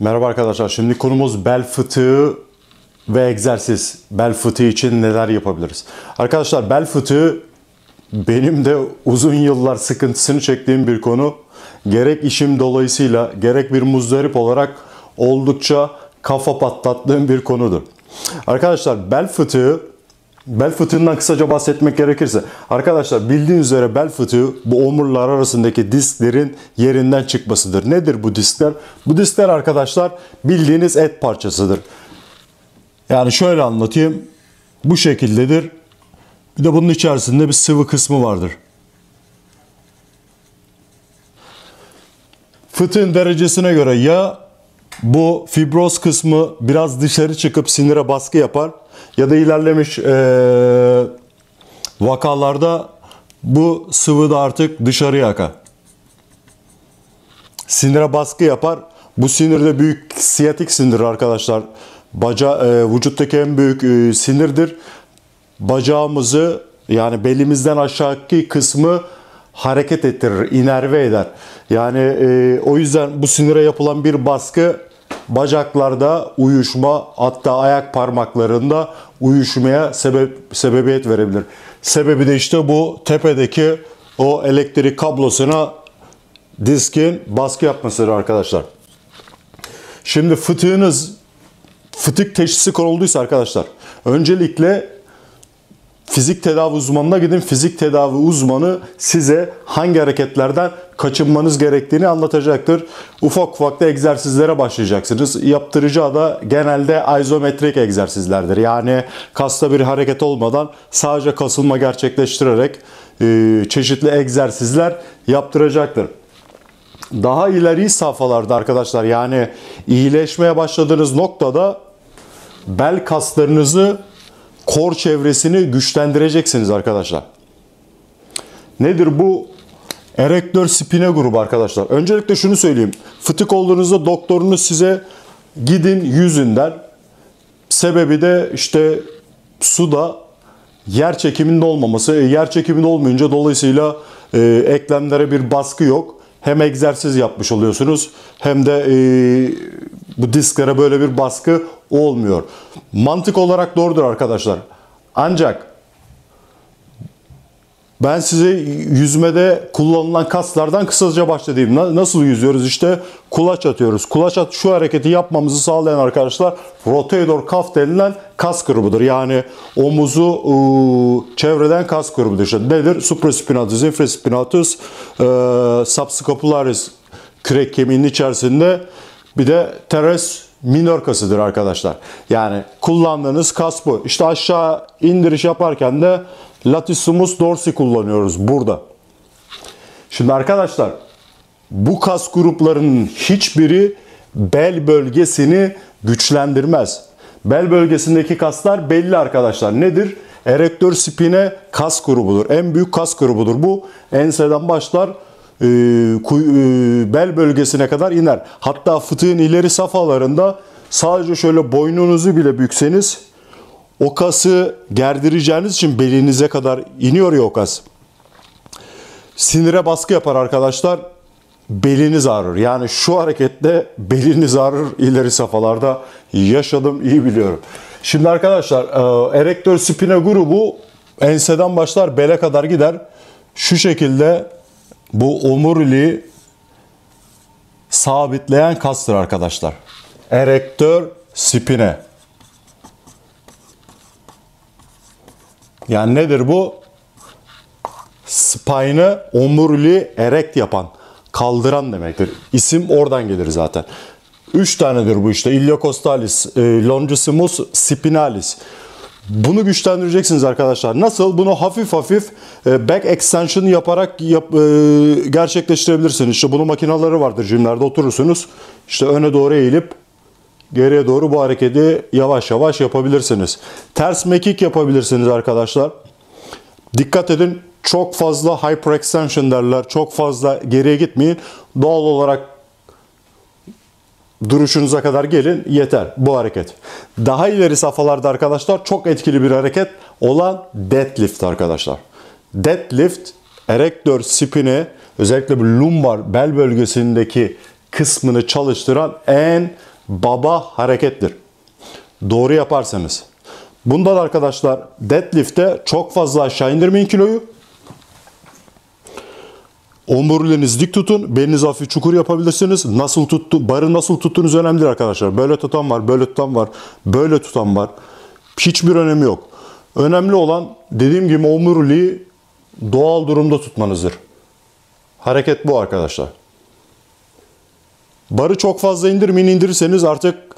Merhaba arkadaşlar. Şimdi konumuz bel fıtığı ve egzersiz. Bel fıtığı için neler yapabiliriz? Arkadaşlar bel fıtığı benim de uzun yıllar sıkıntısını çektiğim bir konu. Gerek işim dolayısıyla gerek bir muzdarip olarak oldukça kafa patlattığım bir konudur. Arkadaşlar bel fıtığı Bel fıtığından kısaca bahsetmek gerekirse arkadaşlar bildiğiniz üzere bel fıtığı bu omurlar arasındaki disklerin yerinden çıkmasıdır. Nedir bu diskler? Bu diskler arkadaşlar bildiğiniz et parçasıdır. Yani şöyle anlatayım. Bu şekildedir. Bir de bunun içerisinde bir sıvı kısmı vardır. Fıtığın derecesine göre ya bu fibroz kısmı biraz dışarı çıkıp sinire baskı yapar ya da ilerlemiş e, vakalarda bu sıvı da artık dışarıya akar. Sinire baskı yapar. Bu sinir de büyük siyatik sinir arkadaşlar. Baca, e, vücuttaki en büyük e, sinirdir. Bacağımızı yani belimizden aşağıki kısmı hareket ettirir, inerve eder. Yani e, o yüzden bu sinire yapılan bir baskı bacaklarda uyuşma hatta ayak parmaklarında uyuşmaya sebep sebebiyet verebilir. Sebebi de işte bu tepedeki o elektrik kablosuna diskin baskı yapmasıdır arkadaşlar. Şimdi fıtığınız fıtık teşhisi konulduysa arkadaşlar öncelikle fizik tedavi uzmanına gidin. Fizik tedavi uzmanı size hangi hareketlerden kaçınmanız gerektiğini anlatacaktır. Ufak ufak da egzersizlere başlayacaksınız. Yaptıracağı da genelde izometrik egzersizlerdir. Yani kasta bir hareket olmadan sadece kasılma gerçekleştirerek e, çeşitli egzersizler yaptıracaktır. Daha ileri safhalarda arkadaşlar yani iyileşmeye başladığınız noktada bel kaslarınızı kor çevresini güçlendireceksiniz arkadaşlar. Nedir bu? Erektör spine grubu arkadaşlar. Öncelikle şunu söyleyeyim. Fıtık olduğunuzda doktorunuz size gidin yüzünden. Sebebi de işte suda yer çekiminin olmaması. E, yer çekiminin olmayınca dolayısıyla e, eklemlere bir baskı yok. Hem egzersiz yapmış oluyorsunuz hem de e, bu disklere böyle bir baskı olmuyor. Mantık olarak doğrudur arkadaşlar. Ancak ben size yüzmede kullanılan kaslardan kısaca bahsedeyim. Nasıl yüzüyoruz? İşte kulaç atıyoruz. Kulaç at şu hareketi yapmamızı sağlayan arkadaşlar rotator cuff denilen kas grubudur. Yani omuzu ıı, çevreden kas grubudur. İşte nedir? Supraspinatus, infraspinatus, ıı, subscapularis kürek kemiğinin içerisinde bir de teres minor kasıdır arkadaşlar. Yani kullandığınız kas bu. İşte aşağı indiriş yaparken de latissimus dorsi kullanıyoruz burada. Şimdi arkadaşlar bu kas gruplarının hiçbiri bel bölgesini güçlendirmez. Bel bölgesindeki kaslar belli arkadaşlar. Nedir? Erektör spine kas grubudur. En büyük kas grubudur. Bu enseden başlar e, e, bel bölgesine kadar iner. Hatta fıtığın ileri safhalarında sadece şöyle boynunuzu bile bükseniz o kası gerdireceğiniz için belinize kadar iniyor ya o kas. Sinire baskı yapar arkadaşlar. Beliniz ağrır. Yani şu harekette beliniz ağrır ileri safhalarda yaşadım iyi biliyorum. Şimdi arkadaşlar e, erektör spine grubu enseden başlar bele kadar gider. Şu şekilde bu omuriliği sabitleyen kastır arkadaşlar. Erektör spine. Yani nedir bu? Spine'ı omuriliği erekt yapan, kaldıran demektir. İsim oradan gelir zaten. Üç tanedir bu işte. Iliocostalis, e, longissimus, spinalis. Bunu güçlendireceksiniz arkadaşlar. Nasıl? Bunu hafif hafif e, back extension yaparak yap, e, gerçekleştirebilirsiniz. İşte bunun makinaları vardır jimlerde oturursunuz. İşte öne doğru eğilip geriye doğru bu hareketi yavaş yavaş yapabilirsiniz. Ters mekik yapabilirsiniz arkadaşlar. Dikkat edin çok fazla hyperextension derler. Çok fazla geriye gitmeyin. Doğal olarak duruşunuza kadar gelin yeter bu hareket. Daha ileri safhalarda arkadaşlar çok etkili bir hareket olan deadlift arkadaşlar. Deadlift erektör spine özellikle bu lumbar bel bölgesindeki kısmını çalıştıran en baba harekettir. Doğru yaparsanız. Bundan arkadaşlar deadlift'te çok fazla aşağı indirmeyin kiloyu. Omuriliğinizi dik tutun. Belinizi hafif çukur yapabilirsiniz. Nasıl tuttu, barı nasıl tuttuğunuz önemli arkadaşlar. Böyle tutan var, böyle tutan var, böyle tutan var. Hiçbir önemi yok. Önemli olan dediğim gibi omuriliği doğal durumda tutmanızdır. Hareket bu arkadaşlar. Barı çok fazla indirmeyin. indirirseniz artık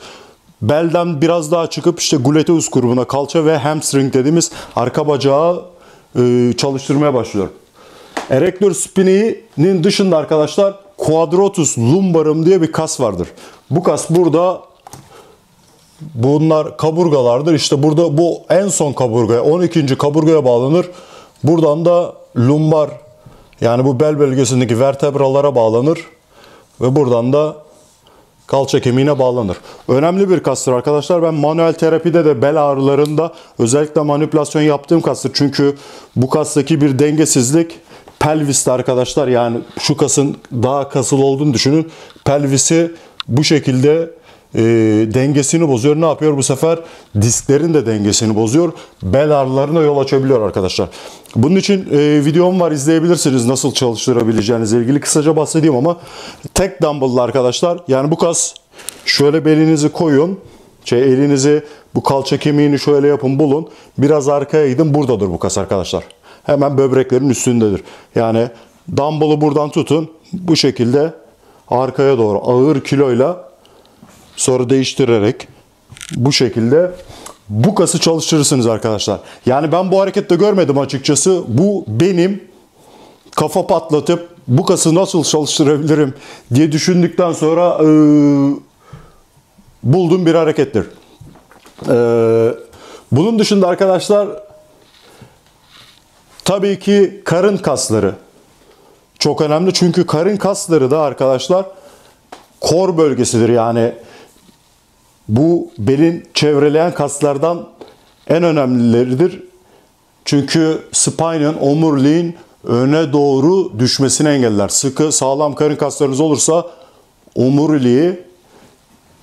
belden biraz daha çıkıp işte gluteus grubuna kalça ve hamstring dediğimiz arka bacağı e, çalıştırmaya başlıyor. Erector spinae'nin dışında arkadaşlar quadratus lumbarum diye bir kas vardır. Bu kas burada bunlar kaburgalardır. İşte burada bu en son kaburgaya 12. kaburgaya bağlanır. Buradan da lumbar yani bu bel bölgesindeki vertebralara bağlanır ve buradan da kalça kemiğine bağlanır. Önemli bir kastır arkadaşlar. Ben manuel terapide de bel ağrılarında özellikle manipülasyon yaptığım kastır. Çünkü bu kastaki bir dengesizlik pelviste arkadaşlar yani şu kasın daha kasıl olduğunu düşünün. Pelvisi bu şekilde e, dengesini bozuyor. Ne yapıyor bu sefer? Disklerin de dengesini bozuyor. Bel ağrılarına yol açabiliyor arkadaşlar. Bunun için e, videom var izleyebilirsiniz nasıl çalıştırabileceğinizle ilgili. Kısaca bahsedeyim ama tek dumbbell'la arkadaşlar. Yani bu kas şöyle belinizi koyun. Şey, elinizi bu kalça kemiğini şöyle yapın bulun. Biraz arkaya gidin buradadır bu kas arkadaşlar. Hemen böbreklerin üstündedir. Yani dumbbell'ı buradan tutun. Bu şekilde arkaya doğru ağır kiloyla sonra değiştirerek bu şekilde bu kası çalıştırırsınız arkadaşlar. Yani ben bu harekette görmedim açıkçası. Bu benim kafa patlatıp bu kası nasıl çalıştırabilirim diye düşündükten sonra e, bulduğum bir harekettir. E, bunun dışında arkadaşlar tabii ki karın kasları çok önemli. Çünkü karın kasları da arkadaşlar kor bölgesidir. Yani bu belin çevreleyen kaslardan en önemlileridir. Çünkü spine'ın, omuriliğin öne doğru düşmesini engeller. Sıkı, sağlam karın kaslarınız olursa omuriliği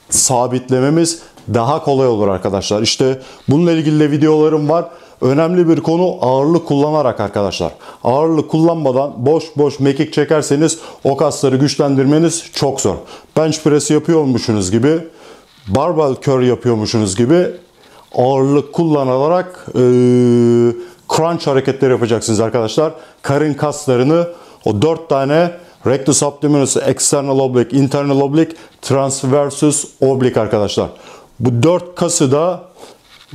sabitlememiz daha kolay olur arkadaşlar. İşte bununla ilgili de videolarım var. Önemli bir konu ağırlık kullanarak arkadaşlar. Ağırlık kullanmadan boş boş mekik çekerseniz o kasları güçlendirmeniz çok zor. Bench press yapıyormuşsunuz gibi barbell curl yapıyormuşsunuz gibi ağırlık kullanarak e, crunch hareketleri yapacaksınız arkadaşlar. Karın kaslarını o dört tane rectus abdominis, external oblique, internal oblique, transversus oblique arkadaşlar. Bu dört kası da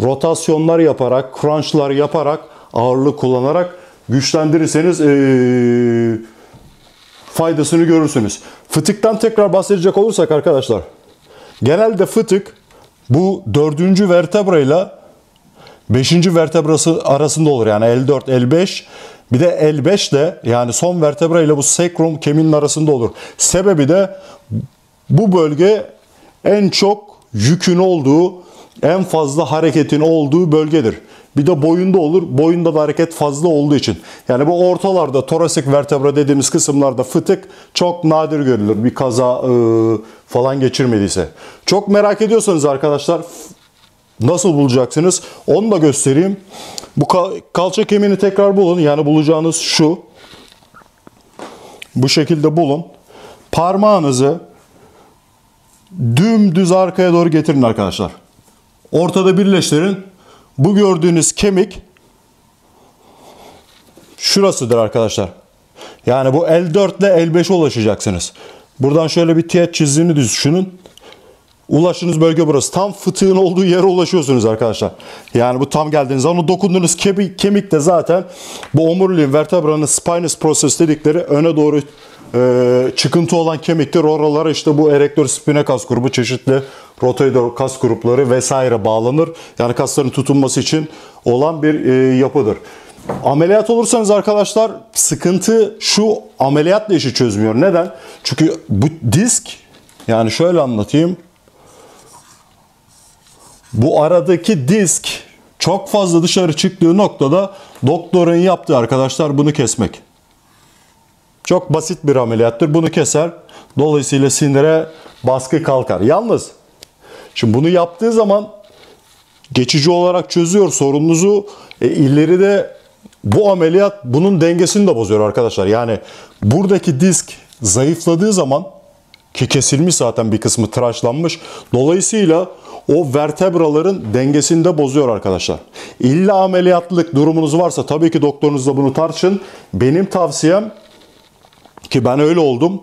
rotasyonlar yaparak, crunchlar yaparak, ağırlık kullanarak güçlendirirseniz ee, faydasını görürsünüz. Fıtıktan tekrar bahsedecek olursak arkadaşlar. Genelde fıtık bu dördüncü vertebra ile beşinci vertebrası arasında olur. Yani L4, L5 bir de L5 de yani son vertebra ile bu sacrum kemiğinin arasında olur. Sebebi de bu bölge en çok yükün olduğu, en fazla hareketin olduğu bölgedir. Bir de boyunda olur. Boyunda da hareket fazla olduğu için. Yani bu ortalarda torasik vertebra dediğimiz kısımlarda fıtık çok nadir görülür. Bir kaza e, falan geçirmediyse. Çok merak ediyorsanız arkadaşlar nasıl bulacaksınız? Onu da göstereyim. Bu kalça kemiğini tekrar bulun. Yani bulacağınız şu. Bu şekilde bulun. Parmağınızı dümdüz arkaya doğru getirin arkadaşlar. Ortada birleştirin. Bu gördüğünüz kemik şurasıdır arkadaşlar. Yani bu L4 ile L5'e ulaşacaksınız. Buradan şöyle bir tiyet çizdiğini düşünün. Ulaştığınız bölge burası. Tam fıtığın olduğu yere ulaşıyorsunuz arkadaşlar. Yani bu tam geldiğiniz zaman dokunduğunuz kemik, kemik de zaten bu omuriliğin vertebranın spinous process dedikleri öne doğru e, çıkıntı olan kemiktir. Oralara işte bu erektör spine kas grubu çeşitli rotoidal kas grupları vesaire bağlanır. Yani kasların tutunması için olan bir e, yapıdır. Ameliyat olursanız arkadaşlar sıkıntı şu ameliyatla işi çözmüyor. Neden? Çünkü bu disk yani şöyle anlatayım. Bu aradaki disk çok fazla dışarı çıktığı noktada doktorun yaptığı arkadaşlar bunu kesmek. Çok basit bir ameliyattır. Bunu keser. Dolayısıyla sinire baskı kalkar. Yalnız şimdi bunu yaptığı zaman geçici olarak çözüyor sorununuzu. E, ileride bu ameliyat bunun dengesini de bozuyor arkadaşlar. Yani buradaki disk zayıfladığı zaman ki kesilmiş zaten bir kısmı tıraşlanmış. Dolayısıyla o vertebraların dengesini de bozuyor arkadaşlar. İlla ameliyatlık durumunuz varsa tabii ki doktorunuzla bunu tartışın. Benim tavsiyem ki ben öyle oldum.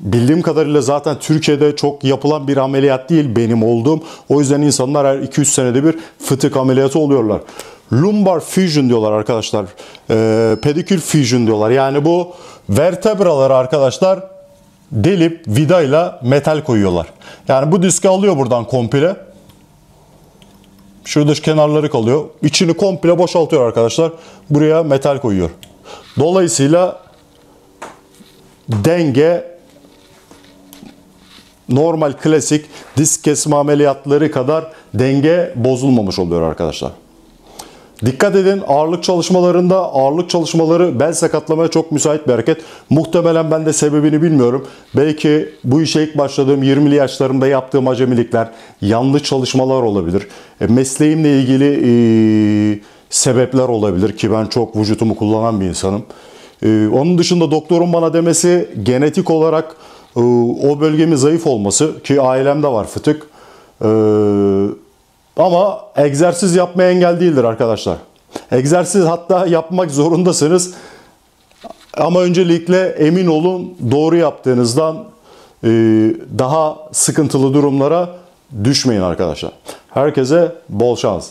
Bildiğim kadarıyla zaten Türkiye'de çok yapılan bir ameliyat değil benim olduğum. O yüzden insanlar her 2-3 senede bir fıtık ameliyatı oluyorlar. Lumbar fusion diyorlar arkadaşlar. Ee, pedikül fusion diyorlar. Yani bu vertebraları arkadaşlar delip vidayla metal koyuyorlar. Yani bu diski alıyor buradan komple. Şurada kenarları kalıyor. İçini komple boşaltıyor arkadaşlar. Buraya metal koyuyor. Dolayısıyla denge normal klasik disk kesme ameliyatları kadar denge bozulmamış oluyor arkadaşlar. Dikkat edin ağırlık çalışmalarında ağırlık çalışmaları bel sakatlamaya çok müsait bir hareket. Muhtemelen ben de sebebini bilmiyorum. Belki bu işe ilk başladığım 20'li yaşlarımda yaptığım acemilikler, yanlış çalışmalar olabilir. E, mesleğimle ilgili e, sebepler olabilir ki ben çok vücutumu kullanan bir insanım. E, onun dışında doktorun bana demesi genetik olarak e, o bölgemin zayıf olması ki ailemde var fıtık. Eee ama egzersiz yapmaya engel değildir arkadaşlar. Egzersiz hatta yapmak zorundasınız. Ama öncelikle emin olun doğru yaptığınızdan e, daha sıkıntılı durumlara düşmeyin arkadaşlar. Herkese bol şans.